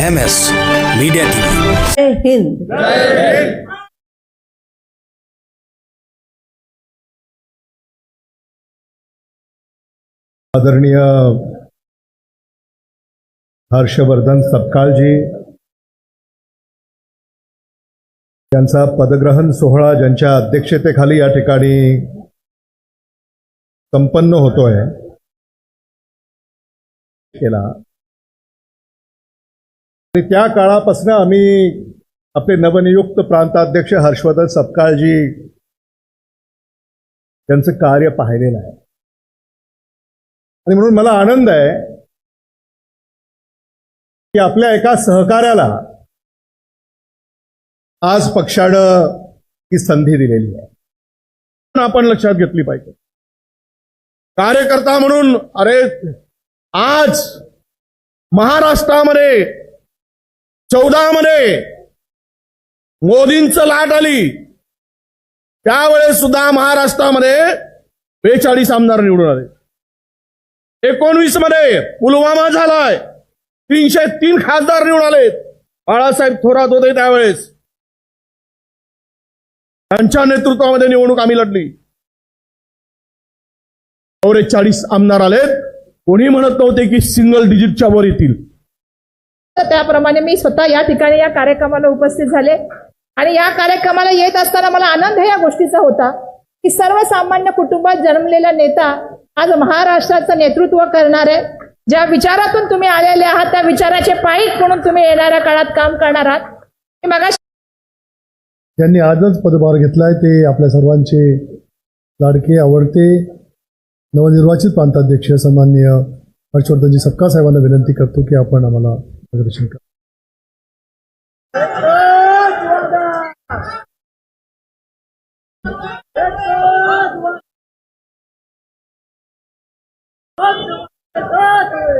M S media जय हिंद. आदरणीय हर्षवर्धन सपकाळजी यांचा पदग्रहण सोहळा ज्यांच्या अध्यक्षतेखाली या ठिकाणी संपन्न होतोय केला. आणि त्या काळापासून आम्ही आपले नवनियुक्त प्रांताध्यक्ष हर्षवर्धन सपकाळजी त्यांचं कार्य पाहिलेलं आहे. आणि म्हणून मला आनंद आहे की आपल्या एका सहकार्याला आज पक्षानं ही संधी दिलेली आहे. पण आपण लक्षात घेतली पाहिजे. कार्यकर्ता म्हणून अरे आज महाराष्ट्रामध्ये चौदा मध्ये मोदींचं लाट आली. त्यावेळेस सुद्धा महाराष्ट्रामध्ये बेचाळीस आमदार निवडून आले. एकोणवीसमध्ये पुलवामा झालाय. तीनशे तीन खासदार निवडून आलेत बाळासाहेब थोरात होते त्यावेळेस. त्यांच्या नेतृत्वामध्ये निवडणूक आम्ही लढली. चाळीस आमदार आलेत. कोणी म्हणत नव्हते की सिंगल डिजिटच्या वर येतील. त्याप्रमाणे मी स्वतः या ठिकाणी या कार्यक्रमाला उपस्थित झाले. आणि या कार्यक्रमाला येत असताना मला आनंद या गोष्टीचा होता की सर्वसामान्य कुटुंबात जन्मलेला नेता आज महाराष्ट्राचं नेतृत्व करणार आहे. ज्या विचारातून तुम्ही आलेले आहात त्या विचाराचे पायीक म्हणून तुम्ही येणाऱ्या काळात काम करणार आहात. त्यांनी आजच पदभार घेतलाय ते आपल्या सर्वांचे लाडके आवडते नवनिर्वाचित प्रांताध्यक्ष सन्माननीय हर्षवर्धनजी सक्का साहेबांना विनंती करतो की आपण आम्हाला मार्गदर्शन करा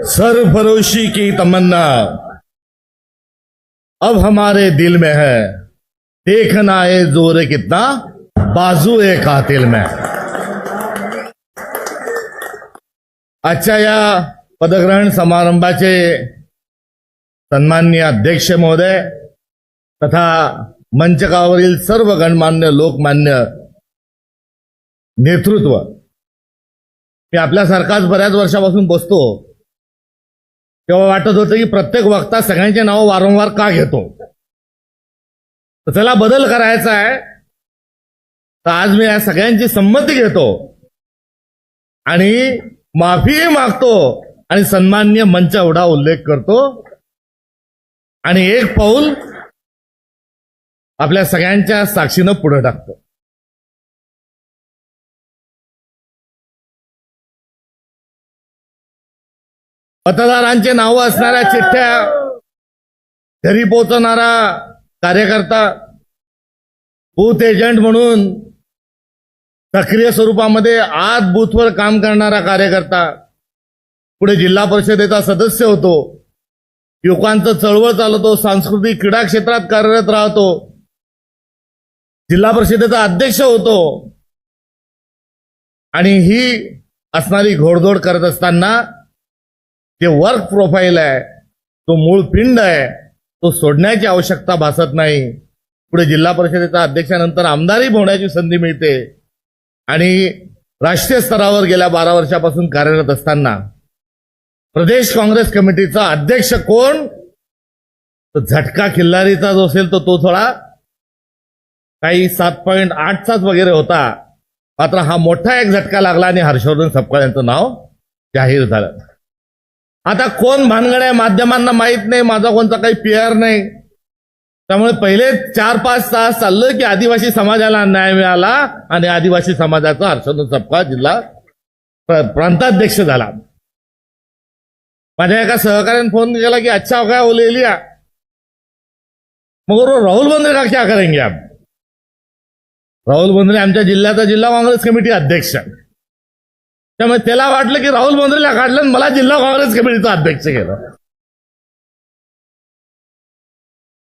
सरफरोशी की तमन्ना अब हमारे दिल में है। देखना है जोर कितना बाजू है कातिल में। आजच्या या पदग्रहण समारंभाचे सन्माननीय अध्यक्ष महोदय तथा मंचकावरील सर्व गणमान्य लोकमान्य नेतृत्व. मी आपल्यासारखाच बऱ्याच वर्षापासून बसतो. तेव्हा वाटत होतं की प्रत्येक वक्ता सगळ्यांचे नाव वारंवार का घेतो? तर त्याला बदल करायचा आहे. तर आज मी या सगळ्यांची संमती घेतो. आणि माफीही मागतो. आणि सन्मान्य मंच एवढा उल्लेख करतो. आणि एक पाऊल आपल्या सगळ्यांच्या साक्षीनं पुढे टाकतो. मतदारांचे नावं असणाऱ्या चिठ्ठ्या घरी पोहोचवणारा कार्यकर्ता बूथ एजंट म्हणून सक्रिय स्वरूपामध्ये आत बूथवर काम करणारा कार्यकर्ता पुढे जिल्हा परिषदेचा सदस्य होतो. युवकांचं चळवळ चालवतो सांस्कृतिक क्रीडा क्षेत्रात कार्यरत राहतो. जिल्हा परिषदेचा अध्यक्ष होतो. आणि ही असणारी घोडदोड करत असताना जे वर्क प्रोफाईल आहे तो मूळ पिंड आहे तो सोडण्याची आवश्यकता भासत नाही. पुढे जिल्हा परिषदेचा अध्यक्षानंतर आमदारही होण्याची संधी मिळते. आणि राष्ट्रीय स्तरावर गेल्या बारा वर्षापासून कार्यरत असताना प्रदेश काँग्रेस कमिटीचा अध्यक्ष कोण? तर झटका खिल्लारीचा जो असेल तर तो थोडा काही सात पॉईंट आठचाच वगैरे होता. मात्र हा मोठा एक झटका लागला आणि हर्षवर्धन सपकाळ यांचं नाव जाहीर झालं. आता कोण भानगड आहे माध्यमांना माहीत नाही माझा कोणता काही पीआर नाही. त्यामुळे पहिले चार पाच तास चाललं की आदिवासी समाजाला न्याय मिळाला आणि आदिवासी समाजाचा हर्षवर्धन सपकाळ जिल्हा प्र- प्रांताध्यक्ष झाला. माझ्या एका सहकार्याने फोन केला की अच्छा हो, काय गया वो ले लिया मग राहुल बंद्रे का क्या करेंगे आप? राहुल बंद्रे आमच्या जिल्ह्याचा जिल्हा काँग्रेस कमिटी अध्यक्ष. त्यामुळे त्याला वाटलं की राहुल बंद्रेला काढलं मला जिल्हा काँग्रेस कमिटीचा अध्यक्ष केलं.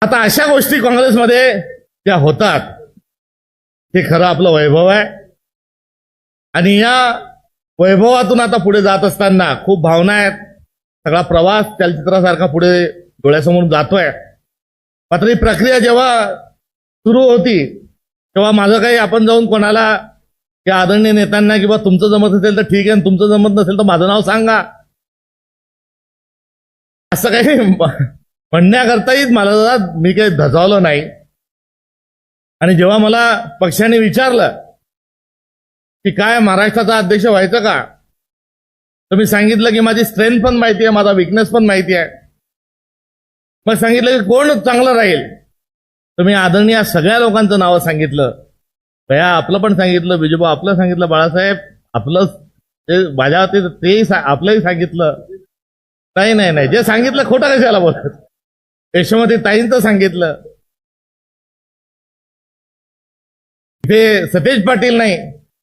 आता अशा गोष्टी काँग्रेसमध्ये त्या होतात हे खरं आपलं वैभव आहे. आणि या वैभवातून आता पुढे जात असताना खूप भावना आहेत. सगळा प्रवास चलचित्रासारखा पुढे डोळ्यासमोर जातोय. मात्र ही प्रक्रिया जेव्हा सुरू होती तेव्हा माझं काही आपण जाऊन कोणाला या आदरणीय नेत्यांना किंवा तुमचं जमत असेल तर ठीक आहे आणि तुमचं जमत नसेल तर माझं नाव सांगा. असं काही म्हणण्याकरताही मला जरा मी काही धजावलं नाही. आणि जेव्हा मला पक्षाने विचारलं की काय महाराष्ट्राचा अध्यक्ष व्हायचं का? तर मी सांगितलं की माझी स्ट्रेंथ पण माहिती आहे माझा विकनेस पण माहिती आहे. मग सांगितलं की कोण चांगलं राहील? तर मी आदरणीय सगळ्या लोकांचं नावं सांगितलं. भया आपलं पण सांगितलं विजोबा आपलं सांगितलं बाळासाहेब आपलं ते माझ्या ते तेही सा- आपलंही सांगितलं. नाही नाही नाही जे सांगितलं खोटं कशाला बोलत यशोमती ताईंचं सांगितलं. ते सतेज पाटील नाही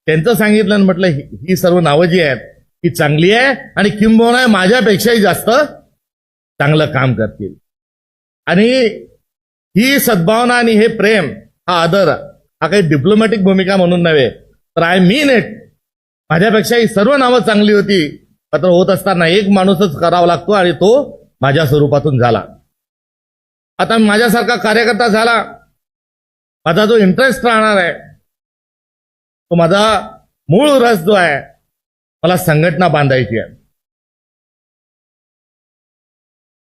त्यांचं सांगितलं म्हटलं ही ही सर्व नावं जी आहेत ही चांगली आहे आणि किंबहुना माझ्यापेक्षाही जास्त चांगलं काम करतील. आणि ही सद्भावना आणि हे प्रेम हा आदर हा काही डिप्लोमॅटिक भूमिका म्हणून नव्हे तर आय मीन इट. माझ्यापेक्षा ही सर्व नावं चांगली होती मात्र होत असताना एक माणूसच करावा लागतो आणि तो माझ्या स्वरूपातून झाला. आता माझ्यासारखा कार्यकर्ता झाला माझा जो इंटरेस्ट राहणार आहे तो माझा मूळ रस जो आहे मला संघटना बांधायची आहे.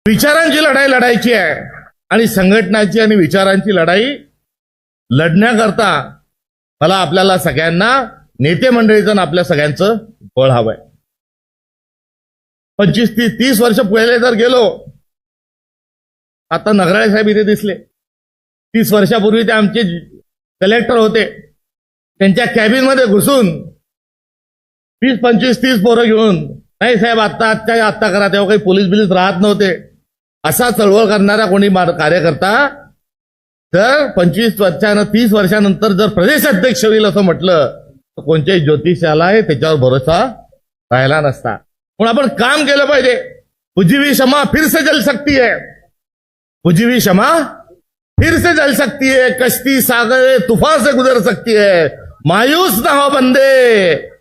विचारांची लढाई लढायची आहे. आणि संघटनाची आणि विचारांची लढाई लढण्याकरता मला आपल्याला सगळ्यांना नेते मंडळीचं आपल्या सगळ्यांचं बळ हवंय. पंचवीस तीस तीस वर्ष पहिले जर गेलो आता नगराळे साहेब इथे दिसले. तीस वर्षापूर्वी ते आमचे कलेक्टर होते. त्यांच्या कॅबिनमध्ये घुसून वीस पंचवीस तीस पोरं घेऊन. नाही साहेब आत्ता आत्ता आत्ता करा तेव्हा काही पोलीस बिलीस राहत नव्हते. असा चळवळ करणारा कोणी कार्यकर्ता तर पंचवीस वर्षानं तीस वर्षानंतर जर प्रदेश अध्यक्ष होईल असं म्हटलं तर कोणत्याही ज्योतिषाला त्याच्यावर भरोसा राहिला नसता. पण आपण काम केलं पाहिजे. उजीवी क्षमा फिर से जल सकती है उजीवी क्षमा फिर से जल सकती है कश्ती सागर तूफान से गुजर सकती है मायूस ना हो बंदे.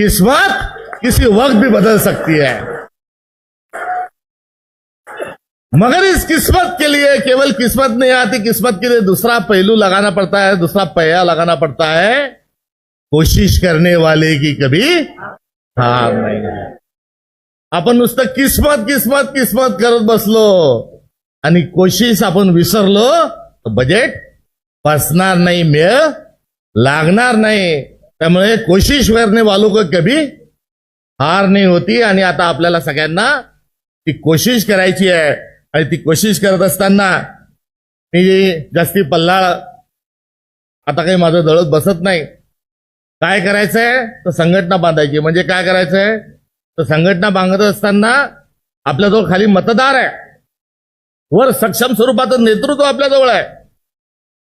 किस्मत किसी वक्त भी बदल सकती है। मगर इस किस्मत के लिए, केवल किस्मत नहीं आती, किस्मत के लिए दूसरा पहलू लगाना पड़ता है, दूसरा पहिया लगाना पड़ता है। कोशिश करने वाले की कभी हार नाही। आपण नुसतं किस्मत किस्मत किस्मत करत बसलो। आणि कोशिश आपण विसरलो तर बजेट बसणार नाही मेळ लागणार नाही। त्यामुळे कोशिश करणे वालो कभी हार नाही होती आणि आता आपल्याला सगळ्यांना ती कोशिश करायची आहे. आणि ती कोशिश करत असताना मी जास्ती पल्लाळ आता काही माझं दळत बसत नाही. काय करायचंय? तर संघटना बांधायची. म्हणजे काय करायचंय? तर संघटना बांधत असताना आपल्याजवळ खाली मतदार आहे. वर सक्षम स्वरूपाचं नेतृत्व आपल्याजवळ आहे.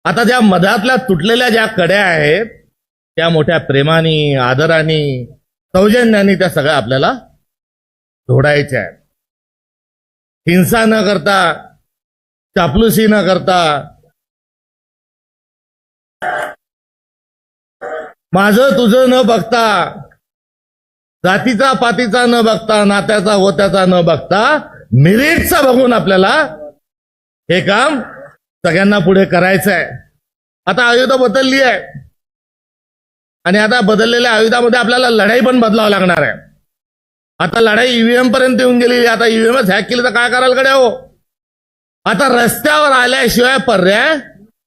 आता ज्या मधातल्या तुटलेल्या ज्या कड्या आहेत त्या मोठ्या प्रेमाने आदराने सौजन्याने त्या सगळ्या आपल्याला जोडायच्या आहेत. हिंसा न करता चापलुसी न करता माझं तुझं न बघता जातीचा पातीचा न बघता नात्याचा होत्याचा न बघता मिरिटचा बघून आपल्याला हे काम सगळ्यांना पुढे करायचं आहे आता अयोध्या बदलली आहे. आणि आता बदललेल्या आयुधामध्ये आपल्याला लढाई पण बदलावं लागणार आहे. आता लढाई ईव्हीएम पर्यंत येऊन गेलेली आता ईव्हीएमच हॅक केली तर काय करायला कडे हो? आता रस्त्यावर आल्याशिवाय पर्याय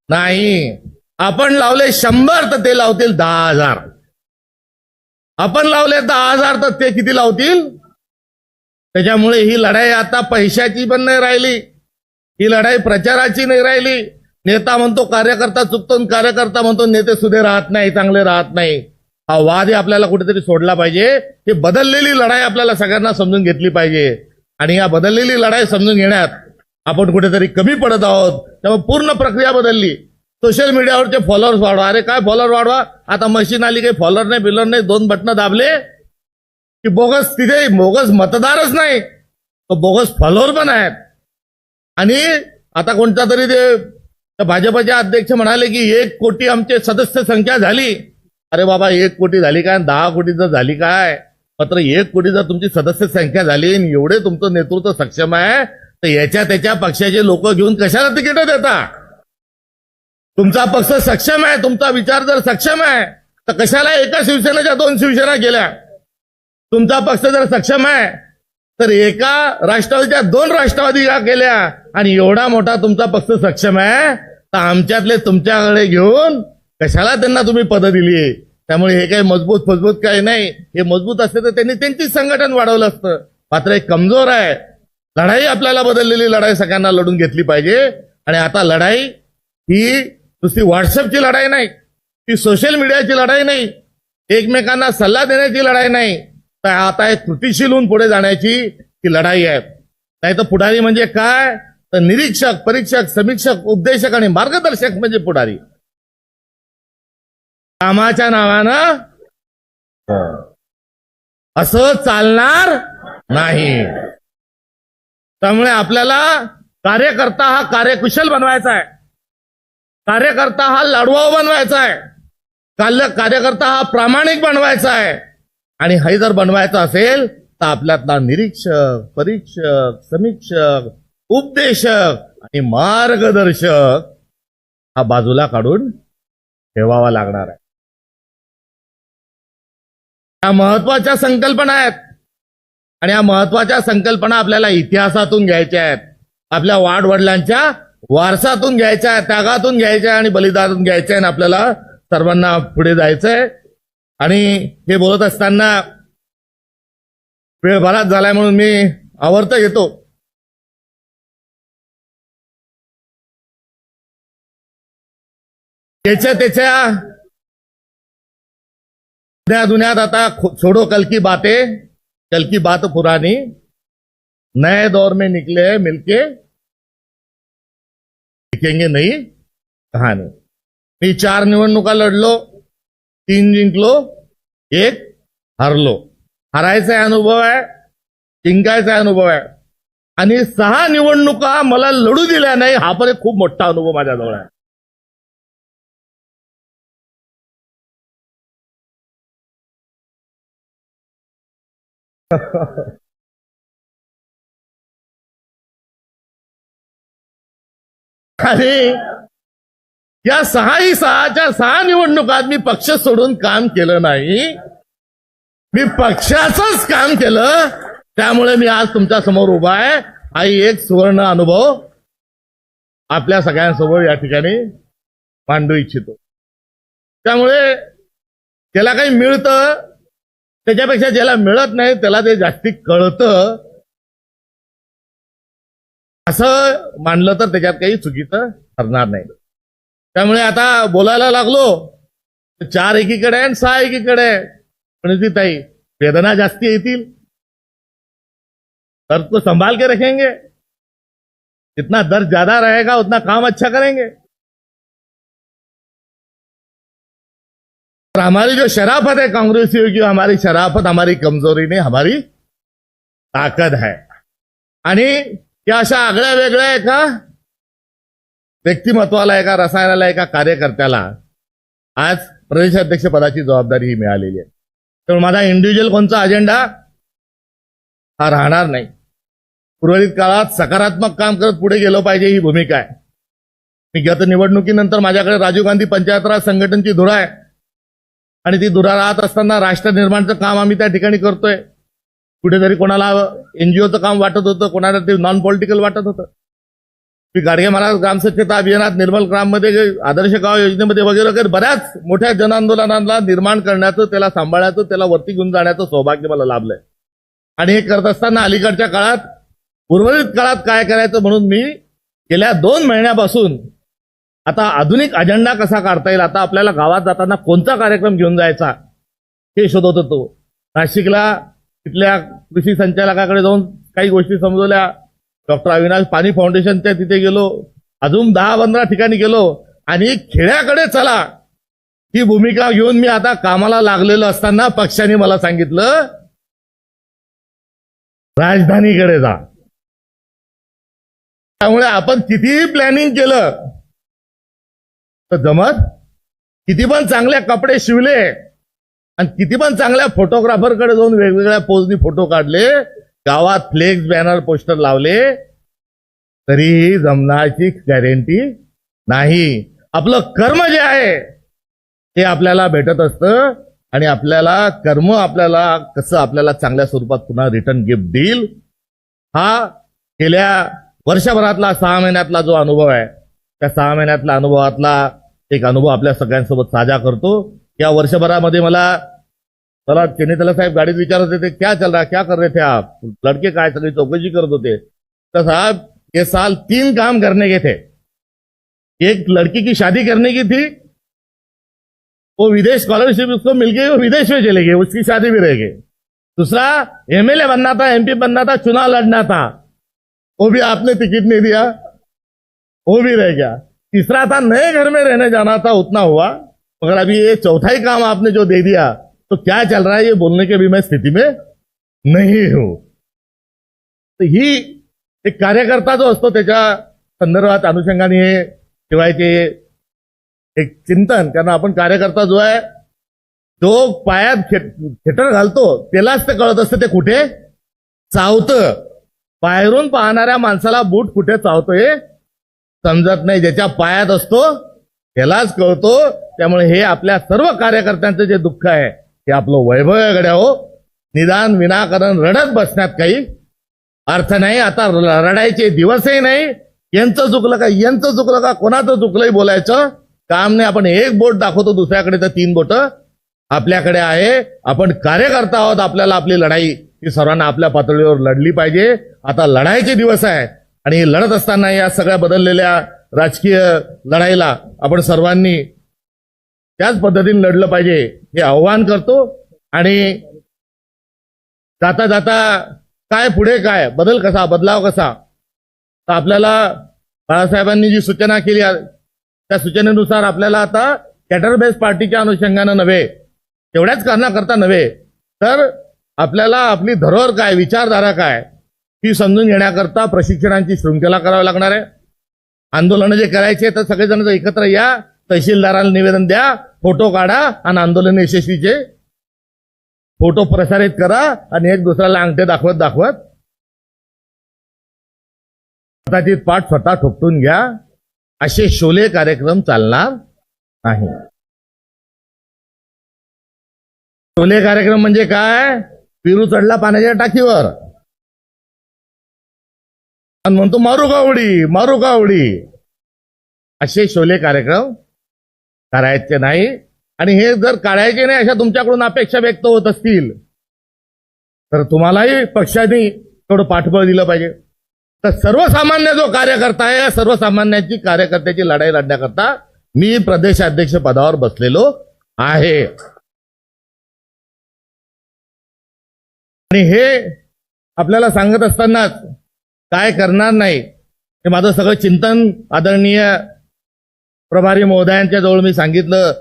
नाही. आपण लावले शंभर तर ते लावतील दहा हजार. आपण लावले दहा हजार तर ते किती लावतील? त्याच्यामुळे ही लढाई आता पैशाची पण नाही राहिली. ही लढाई प्रचाराची नाही राहिली. नेता म्हणतो कार्यकर्ता चुकतो आणि कार्यकर्ता म्हणतो नेते सुधे राहत नाही चांगले राहत नाही. हा वादही आपल्याला कुठेतरी सोडला पाहिजे. ही बदललेली लढाई आपल्याला सगळ्यांना समजून घेतली पाहिजे. आणि या बदललेली लढाई समजून घेण्यात आपण कुठेतरी कमी पडत आहोत. त्यामुळे पूर्ण प्रक्रिया बदलली. सोशल मीडियावरचे फॉलोअर्स वाढवा. अरे काय फॉलोअर वाढवा? आता मशीन आली काही फॉलोअर नाही बिलर नाही दोन बटणं दाबले की बोगस तिथे बोगस मतदारच नाही. तो बोगस फॉलोअर पण आहेत. आणि आता कोणता तरी ते तर भाजपचे अध्यक्ष म्हणाले की एक कोटी आमचे सदस्य संख्या झाली. अरे बाबा एक कोटी झाली काय? दहा कोटी जर झाली काय? मात्र एक कोटी जर तुमची सदस्य संख्या झाली आणि एवढे तुमचं नेतृत्व सक्षम आहे तर याच्या त्याच्या पक्षाचे लोक घेऊन कशाला तिकीट देता तुमचा पक्ष सक्षम आहे तुमचा विचार जर सक्षम आहे तर कशाला एका शिवसेनेच्या दोन शिवसेना केल्या तुमचा पक्ष जर सक्षम आहे तर एका राष्ट्रवादीच्या दोन राष्ट्रवादी का केल्या? आणि एवढा मोठा तुमचा पक्ष सक्षम आहे तर आमच्यातले तुमच्याकडे घेऊन कशाला त्यांना तुम्ही पद दिली त्यामुळे हे काही मजबूत मजबूत काही नाही. हे मजबूत असते तर त्यांनी त्यांचीच संघटन वाढवलं असतं. मात्र एक कमजोर आहे. लढाई आपल्याला बदललेली लढाई सगळ्यांना लढून घेतली पाहिजे. आणि आता लढाई ही नुसती व्हॉट्सअपची लढाई नाही ती सोशल मीडियाची लढाई नाही. एकमेकांना सल्ला देण्याची लढाई नाही. तर आता एक कृतीशील होऊन पुढे जाण्याची ती लढाई आहे. नाही तर पुढारी म्हणजे काय? तर निरीक्षक परीक्षक समीक्षक उपदेशक आणि मार्गदर्शक म्हणजे पुढारी. कामाच्या नावानं असं चालणार नाही. त्यामुळे आपल्याला कार्यकर्ता हा कार्यकुशल बनवायचा आहे. कार्यकर्ता हा लाडवाव बनवायचा आहे. काल कार्यकर्ता हा प्रामाणिक बनवायचा आहे. आणि हे जर बनवायचा असेल तर आपल्यातला निरीक्षक परीक्षक समीक्षक उपदेशक आणि मार्गदर्शक हा बाजूला काढून ठेवावा लागणार आहे. या महत्त्वाच्या संकल्पना आहेत. आणि या महत्त्वाच्या संकल्पना आपल्याला इतिहासातून घ्यायच्या आहेत. आपल्या वाडवडिलांच्या वारसातून घ्यायच्या आहेत त्यागातून घ्यायच्या आणि बलिदानातून घ्यायच्या आणि आपल्याला सर्वांना पुढे जायचंय. आणि हे बोलत असताना वेळ बराच झालाय म्हणून मी आवर्त घेतो त्याच्या त्याच्या. दुनिया दुनियात आता छोड़ो कल की बातें. कल की बात पुरानी नए दौर में निकले हैं मिलके. लिखेंगे नई कहाणी मी चार निवडणुका लढलो तीन जिंकलो एक हरलो. हरायचा अनुभव आहे जिंकायचा अनुभव आहे. आणि सहा निवडणुका मला लढू दिल्या नाही हा पण एक खूप मोठा अनुभव माझ्याजवळ आहे. आणि या सहाही सहाच्या सहा निवडणुकात मी पक्ष सोडून काम केलं नाही. मी पक्षाचंच काम केलं त्यामुळे मी आज तुमच्यासमोर उभा आहे. हा एक सुवर्ण अनुभव आपल्या सगळ्यांसमोर या ठिकाणी मांडू इच्छितो. त्यामुळे त्याला काही मिळतं त्याच्यापेक्षा ज्याला मिळत नाही त्याला ते जास्ती कळतं. असं मानलं तर त्याच्यात काही चुकीचं ठरणार नाही. त्यामुळे आता बोलायला लागलो. चार एकीकडे आहे आणि सहा एकीकडे आहे. पण ती ताई वेदना जास्ती येतील. दर्द को संभाल के रखेंगे. जितना दर्द ज्यादा रहेगा उतना काम अच्छा करेंगे. और हमारी जो शराफत है कांग्रेसियों की हमारी शराफत हमारी कमजोरी नहीं हमारी ताकद है। आणि या अशा आगळ्या वेगळ्या एका व्यक्तिमत्वाला एका रसायनाला एका कार्यकर्त्याला आज प्रदेशाध्यक्ष पदाची जबाबदारी ही मिळालेली आहे. त्यामुळे माझा इंडिव्हिज्युअल कोणचा अजेंडा हा राहणार नाही. उर्वरित काळात सकारात्मक काम करत पुढे गेलो पाहिजे ही भूमिका आहे. मी गत निवडणुकीनंतर माझ्याकडे राजीव गांधी पंचायत राज संघटनची धुरा आहे. आणि ती दुरा राहत असताना राष्ट्र निर्माणचं काम आम्ही त्या ठिकाणी करतोय. कुठेतरी कोणाला एनजीओचं काम वाटत होतं कोणाला ते नॉन पॉलिटिकल वाटत होतं. मी गाडगे महाराज ग्रामस्वच्छता अभियानात निर्मल ग्राममध्ये आदर्श गाव योजनेमध्ये वगैरे वगैरे बऱ्याच मोठ्या जनआंदोलनांना निर्माण करण्याचं त्याला सांभाळायचं त्याला वरती घेऊन जाण्याचं सौभाग्य मला लाभलंय. आणि हे करत असताना अलीकडच्या काळात उर्वरित काळात काय करायचं म्हणून मी गेल्या दोन महिन्यापासून आता आधुनिक अजेंडा कसा काढता येईल? आता आपल्याला गावात जाताना कोणता कार्यक्रम घेऊन जायचा? हे शोधत होतो. नाशिकला तिथल्या कृषी संचालकाकडे जाऊन काही गोष्टी समजवल्या. डॉक्टर अविनाश पाणी फाउंडेशनच्या तिथे गेलो. अजून दहा पंधरा ठिकाणी गेलो. आणि खेड्याकडे चला. ही भूमिका घेऊन मी आता कामाला लागलेलो असताना पक्षाने मला सांगितलं राजधानीकडे जा. त्यामुळे आपण कितीही प्लॅनिंग केलं तर जमत किती पण चांगले कपडे शिवले आणि किती पण चांगल्या फोटोग्राफरकडे जाऊन वेगवेगळ्या पोजनी फोटो काढले गावात फ्लेक्स बॅनर पोस्टर लावले तरीही जमण्याची गॅरंटी नाही. आपलं कर्म जे आहे ते आपल्याला भेटत असतं आणि आपल्याला कर्म आपल्याला कसं आपल्याला चांगल्या स्वरूपात पुन्हा रिटर्न गिफ्ट देईल हा गेल्या वर्षभरातला सहा महिन्यातला जो अनुभव आहे त्या सहा महिन्यातल्या अनुभवातला एक अनुभव आपल्या सगळ्यांसोबत साझा करतो. या वर्षभरामध्ये मला मला चेन्नईतला साहेब गाडीत विचारत होते क्या चल रहा? क्या कर रहे थे आप? लड़के काय सगळी चौकशी करत होते. तर साहब ये साल तीन काम करने के थे. एक लड़की की शादी करने की थी वो विदेश स्कॉलरशिप उसको मिल गई वो विदेश में चले गए उसकी शादी भी रह गई. दूसरा एमएलए बनना था एमपी बनना था चुनाव लड़ना था. वो भी आपने टिकट नहीं दिया वो भी रह गया. तीसरा था नए घर में रहने जाना था उतना हुआ। मगर अभी ये चौथा ही काम आपने जो दे दिया तो क्या चल रहा है ये बोलने की भी मैं स्थिति में नहीं हूं। तर ही एक कार्यकर्ता जो असतो त्याच्या संदर्भात अनुषंगाने हे ठेवायचे एक चिंतन कारण आपण कार्यकर्ता जो आहे जो पायात खे- खेटर घालतो त्यालाच ते कळत असतं ते कुठे? चावतं. बाहेरून पाहणाऱ्या माणसाला बूट कुठे चावतो हे समजत नाही. ज्याच्या पायात असतो त्यालाच कळतो. त्यामुळे हे आपल्या सर्व कार्यकर्त्यांचं जे दुःख आहे ते आपलं वैभव आहे गड्या हो. निदान विनाकारण रडत बसण्यात काही अर्थ नाही. आता रडायचे दिवसही नाही. यांचं चुकलं का? यांचं चुकलं का? कोणाचं चुकलंही बोलायचं? काम नाही. आपण एक बोट दाखवतो दुसऱ्याकडे तर तीन बोट आपल्याकडे आहे. आपण कार्यकर्ता आहोत. आपल्याला आपली लढाई ही सर्वांना आपल्या पातळीवर लढली पाहिजे. आता लढाईचे दिवस आहे. आणि लढत असताना या सगळ्या बदललेल्या राजकीय लढाईला आपण सर्वांनी त्याच पद्धतीने लढलं पाहिजे हे आव्हान करतो. आणि जाता जाता काय पुढे काय बदल कसा बदलाव कसा तर आपल्याला बाळासाहेबांनी जी सूचना केली आहे, त्या सूचनेनुसार आपल्याला आता कॅटर बेस पार्टीच्या अनुषंगानं नव्हे तेवढ्याच कारणाकरता नव्हे तर आपल्याला आपली धरोहर काय विचारधारा काय ही समजून घेण्याकरता प्रशिक्षणांची शृंखला करावी लागणार आहे. आंदोलन जे करायचे तर सगळेजण एकत्र या तहसीलदाराला निवेदन द्या फोटो काढा आणि आंदोलन यशस्वीचे फोटो प्रसारित करा आणि एक दुसऱ्याला अंगठे दाखवत दाखवत. स्वतःची पाठ स्वतः ठोकटून घ्या. असे शोले कार्यक्रम चालणार नाही. शोले कार्यक्रम म्हणजे काय? पिरू चढला पाण्याच्या टाकीवर. आणि म्हणतो मारू गावडी मारू गावडी. असे शोले कार्यक्रम करायचे नाही. आणि हे जर काढायचे नाही अशा तुमच्याकडून अपेक्षा व्यक्त होत असतील तर तुम्हालाही पक्षाने थोडं पाठबळ दिलं पाहिजे. तर सर्वसामान्य जो कार्यकर्ता आहे या सर्वसामान्याची कार्यकर्त्याची लढाई लढण्याकरता मी प्रदेशाध्यक्ष पदावर बसलेलो आहे. आणि हे आपल्याला सांगत असतानाच काय करणार नाही? हे माझं सगळं चिंतन आदरणीय प्रभारी महोदयांच्या जवळ मी सांगितलं.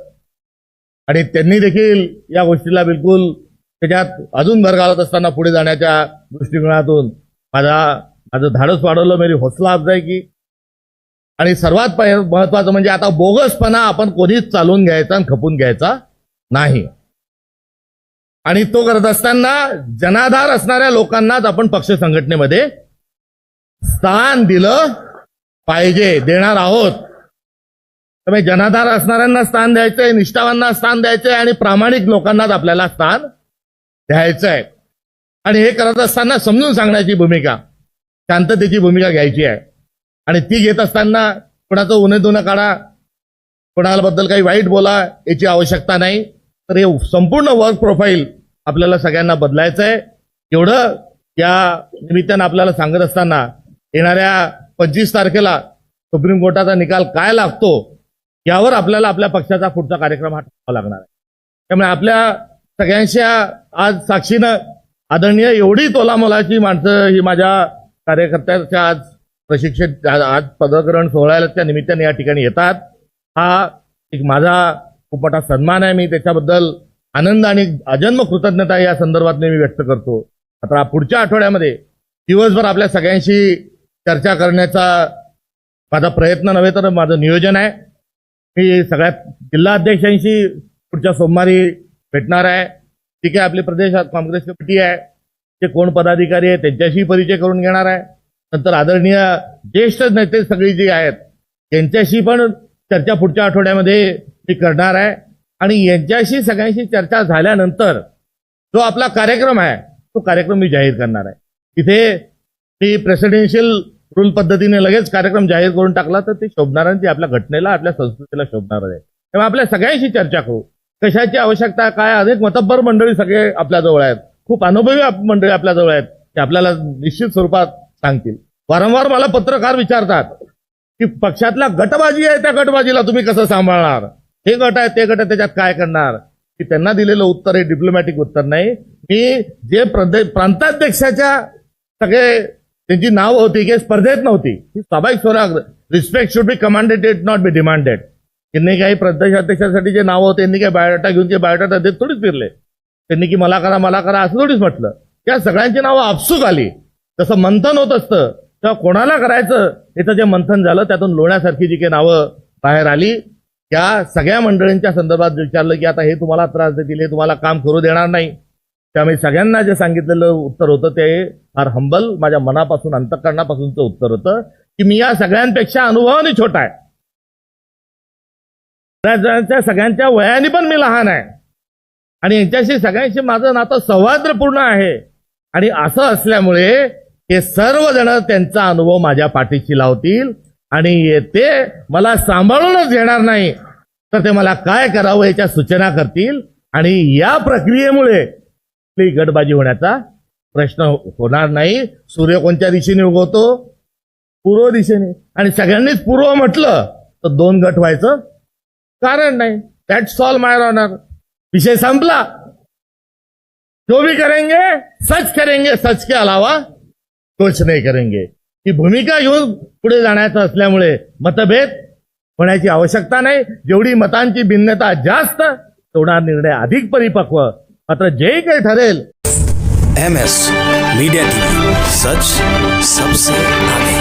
आणि त्यांनी देखील या गोष्टीला बिलकुल त्याच्यात अजून भर घालत असताना पुढे जाण्याच्या दृष्टिकोनातून माझा माझं धाडस वाढवलं मेरी हौसला अफजाई की. आणि सर्वात पहि- महत्वाचं म्हणजे आता बोगसपणा आपण कोणीच चालून घ्यायचा आणि खपून घ्यायचा नाही. आणि तो करत असताना जनाधार असणाऱ्या लोकांनाच आपण पक्ष संघटनेमध्ये स्थान दिलं पाहिजे देणार आहोत. त्यामुळे जनाधार असणाऱ्यांना स्थान द्यायचंय निष्ठावांना स्थान द्यायचंय आणि प्रामाणिक लोकांनाच आपल्याला स्थान द्यायचंय. आणि हे करत असताना समजून सांगण्याची भूमिका शांततेची भूमिका घ्यायची आहे. आणि ती घेत असताना कोणाचं उन्हे धुणं काढा कोणाबद्दल काही वाईट बोला याची आवश्यकता नाही. तर हे संपूर्ण वर्क प्रोफाईल आपल्याला सगळ्यांना बदलायचं आहे एवढं या निमित्तानं आपल्याला सांगत असताना येणाऱ्या पंचवीस तारखेला सुप्रीम कोर्टाचा निकाल काय लागतो यावर आपल्याला आपल्या पक्षाचा पुढचा कार्यक्रम हा ठरवावा लागणार आहे. त्यामुळे आपल्या सगळ्यांच्या आज साक्षीनं आदरणीय एवढी तोलामोलाची माणसं ही माझ्या कार्यकर्त्याच्या आज प्रशिक्षित आज आज पदग्रहण सोहळ्याच्या निमित्ताने या ठिकाणी येतात. हा एक माझा खूप मोठा सन्मान आहे. मी त्याच्याबद्दल आनंद आणि अजन्म कृतज्ञता या संदर्भात मी व्यक्त करतो. आता पुढच्या आठवड्यामध्ये दिवसभर आपल्या सगळ्यांशी चर्चा करण्याचा माझा प्रयत्न नव्हे तर माझं नियोजन आहे. मी सगळ्या जिल्हा अध्यक्षांशी पुढच्या सोमवारी भेटणार आहे. ठीक आहे आपले प्रदेश काँग्रेस कमिटी आहे. ते कोण पदाधिकारी आहे त्यांच्याशी परिचय करून घेणार आहे. नंतर आदरणीय ज्येष्ठ नेते सगळी जी आहेत त्यांच्याशी पण चर्चा पुढच्या आठवड्यामध्ये मी करणार आहे. आणि यांच्याशी सगळ्यांशी चर्चा झाल्यानंतर जो आपला कार्यक्रम आहे तो कार्यक्रम मी जाहीर करणार आहे. तिथे ती प्रेसिडेन्शियल रूल पद्धतीने लगेच कार्यक्रम जाहीर करून टाकला तर ते शोभणार ते आपल्या घटनेला आपल्या संस्कृतीला शोभणार आहे. तेव्हा आपल्या सगळ्यांशी चर्चा करू. कशाची आवश्यकता काय अनेक मतब्बर मंडळी सगळे आपल्याजवळ आहेत. खूप अनुभवी आप- मंडळी आपल्याजवळ आहेत ते आपल्याला निश्चित स्वरूपात सांगतील. वारंवार मला पत्रकार विचारतात की पक्षातला गटबाजी आहे त्या गटबाजीला तुम्ही कसं सांभाळणार? हे गट आहे ते गट आहे त्याच्यात काय करणार? की त्यांना दिलेलं उत्तर हे डिप्लोमॅटिक उत्तर नाही. मी जे प्रदे- प्रांताध्यक्षाच्या सगळे त्यांची नाव होती की स्पर्धेत नव्हती. ही स्वाभाविक स्वराग respect should be commanded it not be demanded त्यांनी काही प्रदेशाध्यक्षासाठी जे नाव होते त्यांनी काही बायोडाटा घेऊन ते बायोडाटा देत थोडीच फिरले. त्यांनी की मला करा मला करा असं थोडीच म्हटलं. त्या सगळ्यांची नावं आपसूक आली. जसं मंथन होत असतं तेव्हा कोणाला करायचं? याचं जे मंथन झालं त्यातून लोण्यासारखी जी काही नावं बाहेर आली. त्या सगळ्या मंडळींच्या संदर्भात विचारलं की आता हे तुम्हाला त्रास देतील हे तुम्हाला काम करू देणार नाही. त्यामुळे सगळ्यांना जे सांगितलेलं उत्तर होतं ते फार हंबल माझ्या मनापासून अंतकरणापासूनचं उत्तर होतं की मी या सगळ्यांपेक्षा अनुभवाने छोटा आहे. त्या सगळ्यांच्या वयाने पण मी लहान आहे. आणि यांच्याशी सगळ्यांशी माझं नातं सौहार्दपूर्ण आहे. आणि असं असल्यामुळे हे सर्वजण त्यांचा अनुभव माझ्या पाठीशी लावतील आणि ते मला सांभाळूनच घेणार नाही. तर ते मला काय करावं याच्या सूचना करतील आणि या प्रक्रियेमुळे गटबाजी होण्याचा प्रश्न होणार नाही. सूर्य कोणत्या दिशेने उगवतो? पूर्व दिशेने. आणि सगळ्यांनीच पूर्व म्हटलं तर दोन गट व्हायचं कारण नाही. दॅट सॉल्व मायर ऑनर विषय संपला. जो भी करेंगे सच करेंगे सच के अलावा कुछ नाही करेंगे. ही भूमिका घेऊन पुढे जाण्याचं असल्यामुळे मतभेद होण्याची आवश्यकता नाही. जेवढी मतांची भिन्नता जास्त तेवढा निर्णय अधिक परिपक्व मात्र जे काही ठरेल. एम एस मीडिया टीव्ही सच सबसे आगे.